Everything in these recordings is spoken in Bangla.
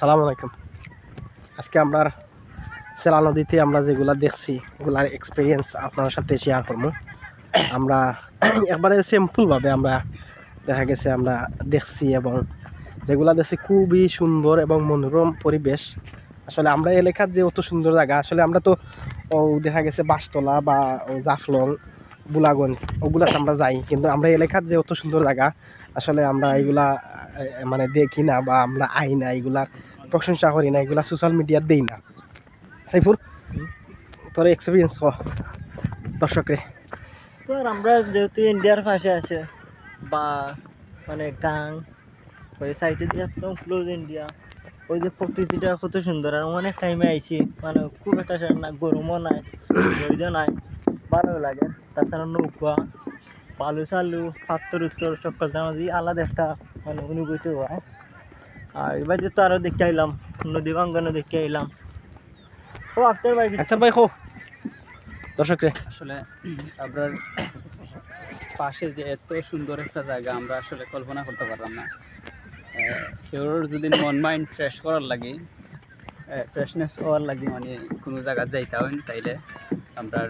সালাম আলাইকুম আজকে আমরা সেলা নদীতে আমরা যেগুলা দেখছি ওগুলার এক্সপিরিয়েন্স আপনার সাথে শেয়ার করব। আমরা একবারে সিম্পলভাবে আমরা দেখা গেছে আমরা দেখছি এবং যেগুলা দেখছি খুবই সুন্দর এবং মনোরম পরিবেশ। আসলে আমরা এলাকার যে অত সুন্দর জায়গা, আসলে আমরা তো দেখা গেছে বাসতলা বা জাফলং বুলাগঞ্জ, ওগুলাতে আমরা যাই। কিন্তু আমরা এলাকার যে অত সুন্দর জায়গা, আসলে আমরা এগুলা মানে দেখি না বা আমরা আই না, এগুলা প্রশংসা করি না, এগুলা সোশ্যাল মিডিয়ার দেই না। সাইফুর তোর এক্সপিরিয়েন্স দর্শকরে। তো আর আমরা যেহেতু ইন্ডিয়ার পাশে আছে, বা মানে গাং, ওই সাইডে দিয়ে একদম ক্লোজ ইন্ডিয়া ওই যে প্রকৃতিটা কত সুন্দর, আর অনেক টাইমে আইছি মানে খুব একটা না, গরমও নাই নাই। ভালো লাগে। তাছাড়া নৌকা পালু চালু পাত্তর উত্তর করতে আমাদের আলাদা একটা মানে অনুভূতি হয়। আর এবার যে তো আরও দেখতে আইলাম নদী বাঙ্গানো দেখতে আইলাম। ও আপনার বাড়ি আচ্ছা ভাই কো দর্শকরে। আসলে আপনার পাশে যে এত সুন্দর একটা জায়গা আমরা আসলে কল্পনা করতে পারলাম না। আহ, যদি মন মাইন্ড ফ্রেশ করার লাগে ফ্রেশনেস হওয়ার লাগে মানে কোনো জায়গা যাইতে হয় তাইলে আমরা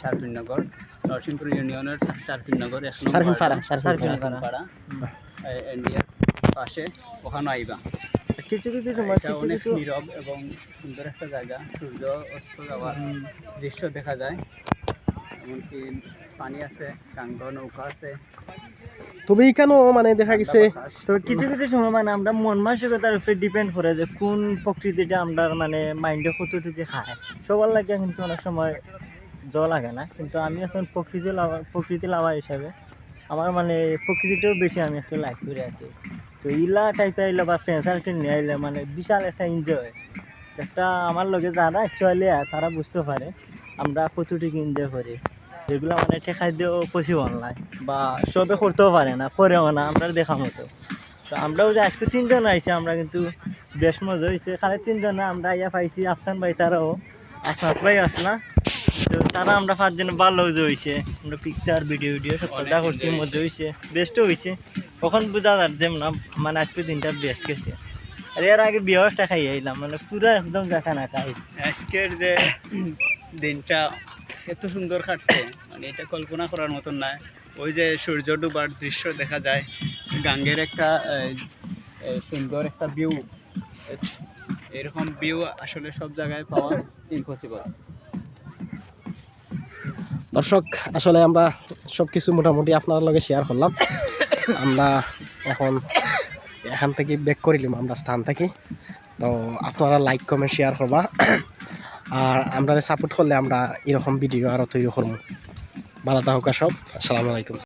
শারফিনগর নরসিংপুর ইউনিয়নের শারফিনগর শারফিনপাড়া, ইন্ডিয়ার পাশে ওখানে আইবা। কিছু কিছু সময় অনেক নীরব এবং সুন্দর একটা জায়গা সূর্য অস্ত যাওয়ার দৃশ্য দেখা যায়। এমনকি পানি আছে গাঙ্গ নৌকা আছে। তবে কেন মানে দেখা গেছে। তো কিছু কিছু সময় মানে আমরা মন মানসিকতার উপরে ডিপেন্ড করে যে কোন প্রকৃতিটা আমরা মানে মাইন্ডে কতটুকু খায়। সবার লাগে কিন্তু অনেক সময় জল লাগে না কিন্তু আমি এখন প্রকৃতি লাভার প্রকৃতি লাভার হিসাবে আমার মানে প্রকৃতিটাও বেশি আমি একটু লাইক করি আর কি। তো ইলা টাইপে আইলে বা ফ্রেন্ড সার্কেল নিয়ে আইলে মানে বিশাল একটা এনজয় একটা আমার লগে যারা অ্যাকচুয়ালি তারা বুঝতে পারে আমরা কতটুকু এনজয় করি। যেগুলো মানে ঠেকাই দিয়েও পসিবল নয় বা সবে করতেও পারে না করেও না আমরা দেখা মতো। তো আমরাও যে আজকে তিনজন আইছি আমরা কিন্তু বেশ মজা হয়েছে খালি তিনজন না, আমরা ইয়া পাইছি আফসান ভাই তারাও। আসনাথ ভাই আসনা তো তারা আমরা পাঁচজন ভালো যে হয়েছে আমরা পিকচার ভিডিও ভিডিও সব কথা করছি মজা হয়েছে বেস্টও হয়েছে কখন বোঝা যার যেমন না মানে আজকে দিনটা বেস্ট গেছে। আর এর আগে বিয়েটা খাই আইলাম মানে পুরো একদম দেখা না খাই আজকের যে দিনটা এত সুন্দর কাটছে মানে এটা কল্পনা করার মতন না। ওই যে সূর্য ডুবার দৃশ্য দেখা যায়। গাঙ্গের একটা সুন্দর একটা ভিউ এরকম ভিউ আসলে সব জায়গায় পাওয়া ইম্পসিবল দর্শক, আসলে আমরা সব কিছু মোটামুটি আপনার লগে শেয়ার করলাম। আমরা এখন এখান থেকে ব্যাক করিলাম আমরা স্থান থেকে। তো আপনারা লাইক কমেন্ট শেয়ার করবা। আর আমরা সাপোর্ট করলে আমরা এরকম ভিডিও আরও তৈরি করব ভালো থাকুক সব আসসালামু আলাইকুম।